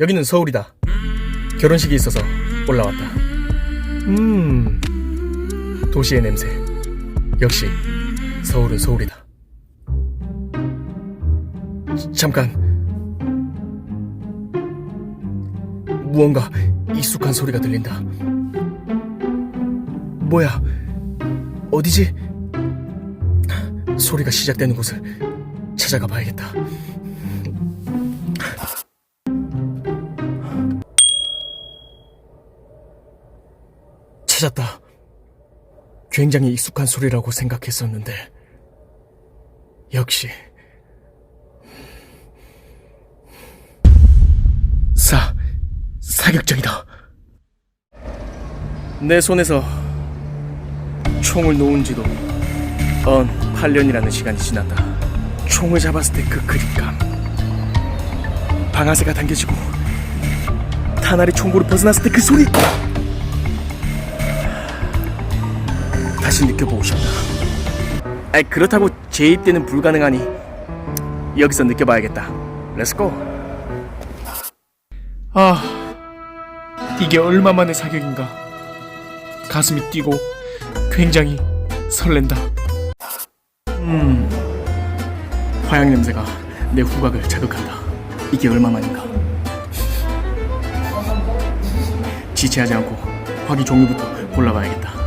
여기는 서울이다. 결혼식이 있어서 올라왔다. 음, 도시의 냄새. 역시 서울은 서울이다. 잠깐. 무언가 익숙한 소리가 들린다. 뭐야? 어디지? 소리가 시작되는 곳을 찾아가 봐야겠다. 찾았다. 굉장히 익숙한 소리라고 생각했었는데, 역시. 사, 사격장이다. 내 손에서 총을 놓은 지도 언 8년이라는 시간이 지났다. 총을 잡았을 때 그 그립감. 방아쇠가 당겨지고 탄알이 총구를 벗어났을 때 그 소리. 다시 느껴보고 싶다. 아이 그렇다고 재입 때는 불가능하니 여기서 느껴봐야겠다. 렛츠고. 아 이게 얼마만의 사격인가. 가슴이 뛰고 굉장히 설렌다. 음, 화약 냄새가 내 후각을 자극한다. 이게 얼마만인가. 지체하지 않고 화기 종류부터 골라봐야겠다.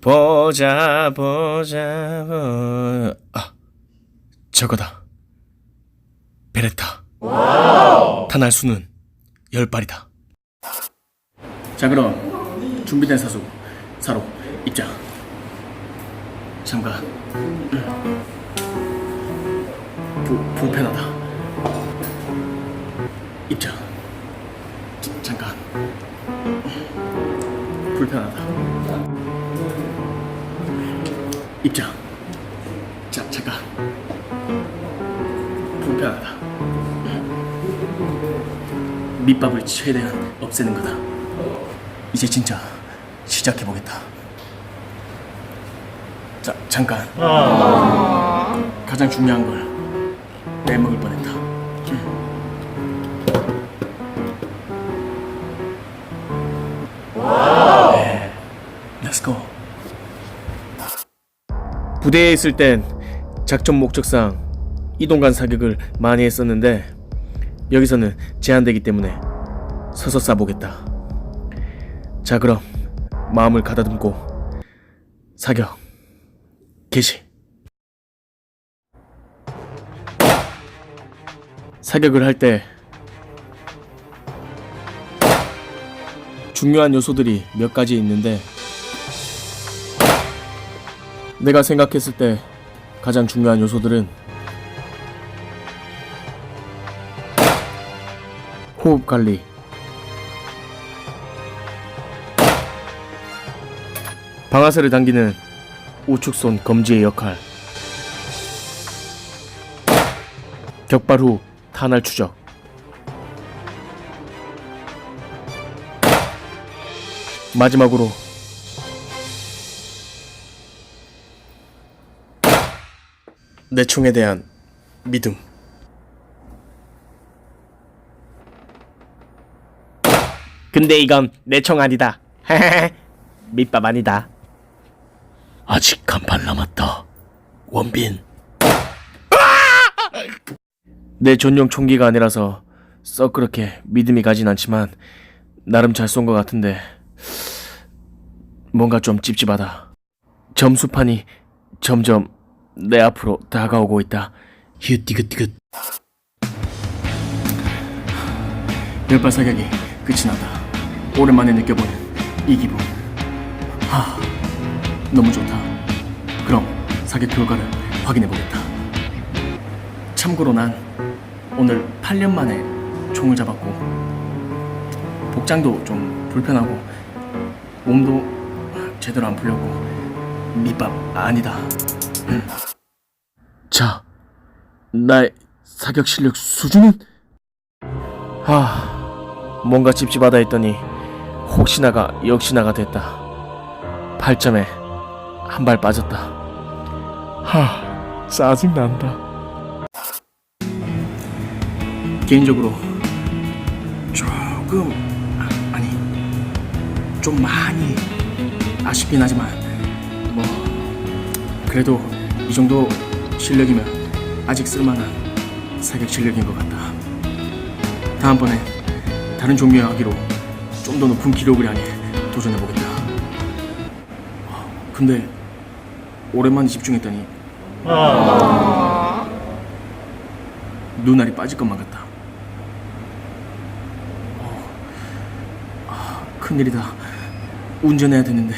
보자 보자 보... 아 저거다. 베레타. 탄알 수는 열 발이다. 자 그럼 준비된 사수 사로 입장 잠깐 부, 불편하다. 입장 자, 잠깐 불편하다 입장. 자, 잠깐. 불편하다. 밑밥을 최대한 없애는 거다. 이제 진짜 시작해 보겠다. 자, 잠깐. 가장 중요한 걸 빼먹을 뻔했다. 부대에 있을 땐 작전 목적상 이동간 사격을 많이 했었는데 여기서는 제한되기 때문에 서서 쏴보겠다. 자 그럼 마음을 가다듬고 사격 개시. 사격을 할 때 중요한 요소들이 몇 가지 있는데 내가 생각했을 때 가장 중요한 요소들은 호흡 관리, 방아쇠를 당기는 우측손 검지의 역할, 격발 후 탄알 추적, 마지막으로 내 총에 대한 믿음. 근데 이건 내 총 아니다. 밑밥 아니다. 아직 한발 남았다. 원빈. 내 전용 총기가 아니라서 썩 그렇게 믿음이 가진 않지만 나름 잘 쏜 것 같은데 뭔가 좀 찝찝하다. 점수판이 점점 내 앞으로 다가오고 있다. 히읗디귿디귿. 열발 사격이 끝이 나다. 오랜만에 느껴보는 이 기분. 하, 너무 좋다. 그럼 사격 결과를 확인해 보겠다. 참고로 난 오늘 8년 만에 총을 잡았고 복장도 좀 불편하고 몸도 제대로 안 풀렸고 밑밥 아니다. 자, 나의 사격 실력 수준은? 하, 뭔가 찝찝하다 했더니 혹시나가 역시나가 됐다. 8점에 한 발 빠졌다. 하, 짜증난다. 개인적으로 조금 아, 아니 좀 많이 아쉽긴 하지만 뭐 그래도 이 정도 실력이면 아직 쓸만한 사격 실력인 것 같다. 다음번엔 다른 종류의 아기로 좀 더 높은 기록을 향해 도전해 보겠다. 근데 오랜만에 집중했더니 눈알이 빠질 것만 같다. 어, 아, 큰일이다. 운전해야 되는데